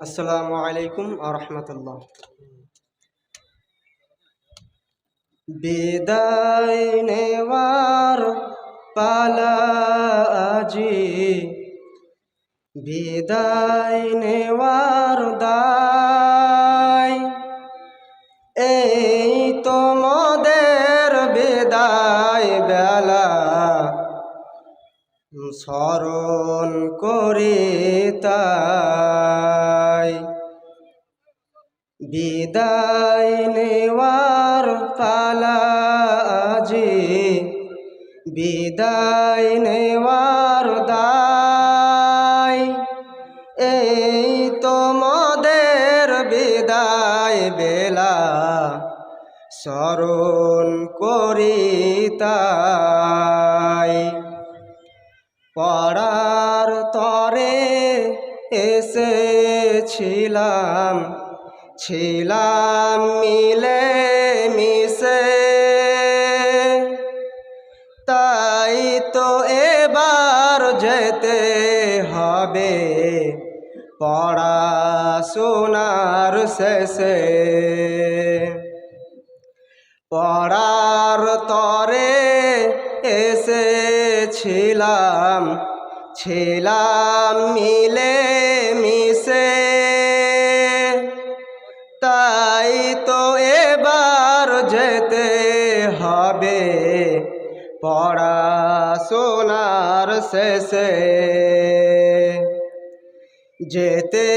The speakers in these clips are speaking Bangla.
আসসালামু আলাইকুম আরহামতুল্লাহ বিদায় নেওয়ার পালা আজি। বিদায় নেওয়ার দায়। এই তোমাদের বিদায় স্মরণ করে তাই। বিদায় নেওয়ার পালা আজি বিদায় নেওয়ার দায়। এই তোমাদের বিদায় বেলা স্মরণ করি তাই। পড়ার তরে এসেছিলাম। ছিলাম মিলে মিশে। তাই তো এবার যেতে হবে। পড়াশোনার শেষে। পড়ার তরে এসেছিলাম ছিলাম মিলে মিশে। তাই তো এবার যেতে হবে পড়াশোনার শেষে। যেতে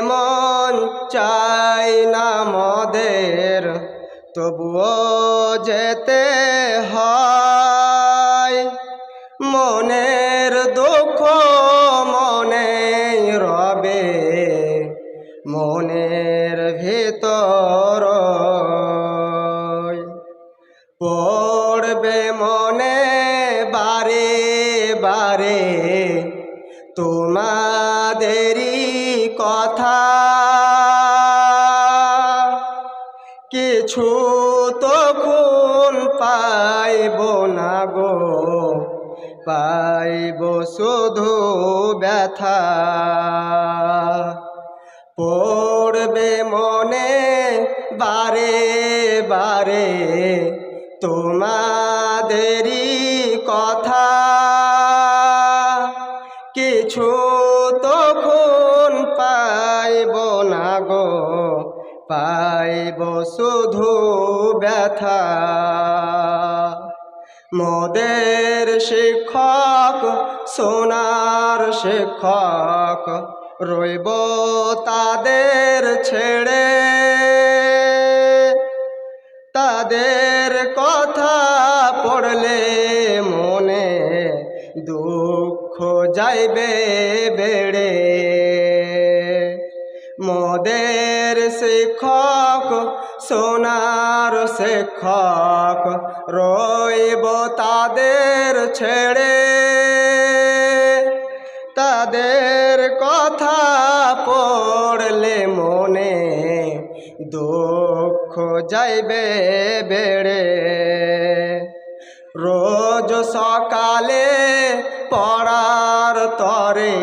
মন চাই না মদের, তবুও যেতে হয়। পড়বে মনে বারে বারে তোমাদেরই কথা। কিছু তখন পাইব না গো, পাইব শুধু ব্যথা। পড়বে মনে বারে বারে তোমাদেরই কথা। কিছু তখন পাইব না গো, পাইব শুধু ব্যথা। মোদের শিক্ষক, সোনার শিক্ষক, রইব তাদের ছেড়ে। তাদের কথা পড়লে মনে দুঃখ যাইবে বেড়ে। মদের শিক্ষক, সোনার শিক্ষক, রইব তাদের ছেড়ে। তাদের কথা পড়লে মনে দুঃখ যাইবে বেড়ে। রোজ সকালে পড়ার তরে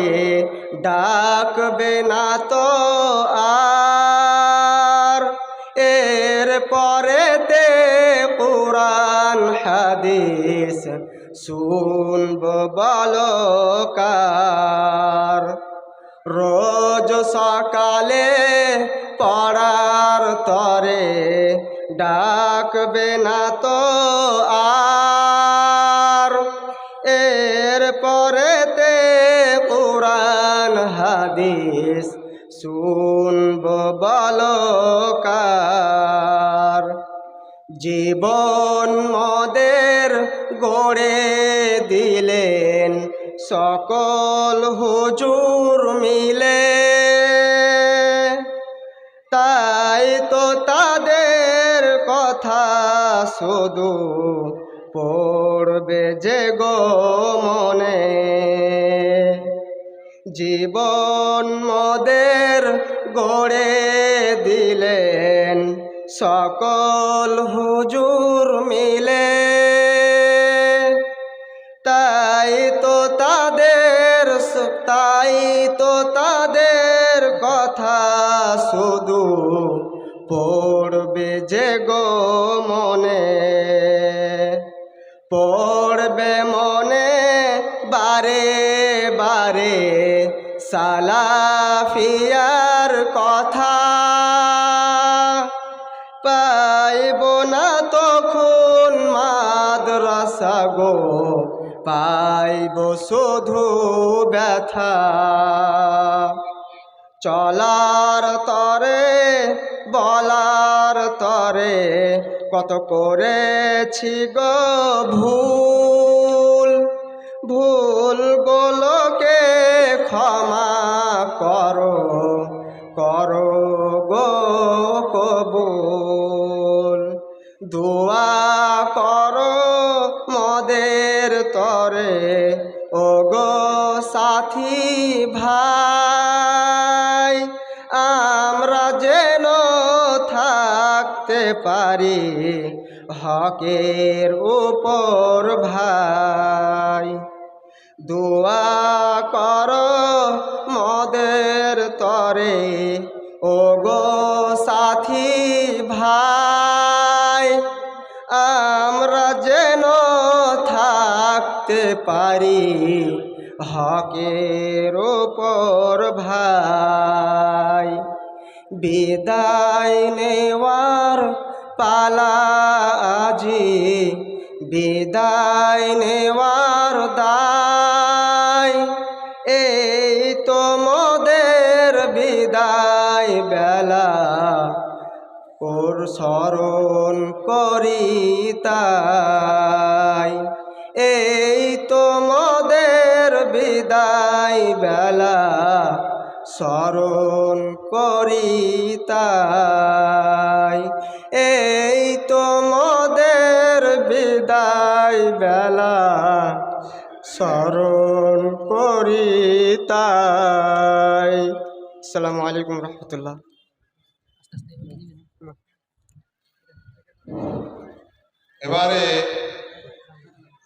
ডাকবে না তো আর। এর পরেতে পুরাণ হাদিস শুনব বলো রোজ সকালে পড়ার তরে ডাকবে না তো আর। এর পরেতে কোরআন, হাদিস শুনব বলো জীবন মদের গড়ে দিলেন সকল হুজুর মিলে। শুধু পড়বে যে গো মনে। জীবন মদের গড়ে দিলেন সকল হুজুর মিলে। তাই তো তাদের তাই তো তাদের কথা শুধু পড়বে যে গো মনে। পড়বে মনে বারে বারে সালাফিয়ার কথা। পাইব না তখন মাদ্রাসা গো, পাইব শুধু ব্যথা। চলার তরে বলার তরে কত করেছি গো ভুল? ভুল গোলকে ক্ষমা করো করো গো কবুল। দোয়া করো মদের তরে, ও গো সাথী ভাই, আমরা যেন থাকতে পারি হকের উপর ভাই। দোয়া কর মদের তরে ও গো সাথী ভাই। আমরা যেন থাকতে পারি হকের ওপর ভাই। বিদায় নেওয়ার পালা আজি। বিদায় নেওয়ার দায়, এই তোমাদের বিদায় বেলা। ওর স্মরণ করি তাই, এই তোমাদের বিদায় বেলা। স্মরণ করিতাই এই তোমাদের বিদায় বেলা স্মরণ করি তাই। আসসালামু আলাইকুম রহমতুল্লাহ। এবারে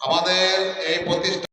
আমাদের এই প্রতিষ্ঠা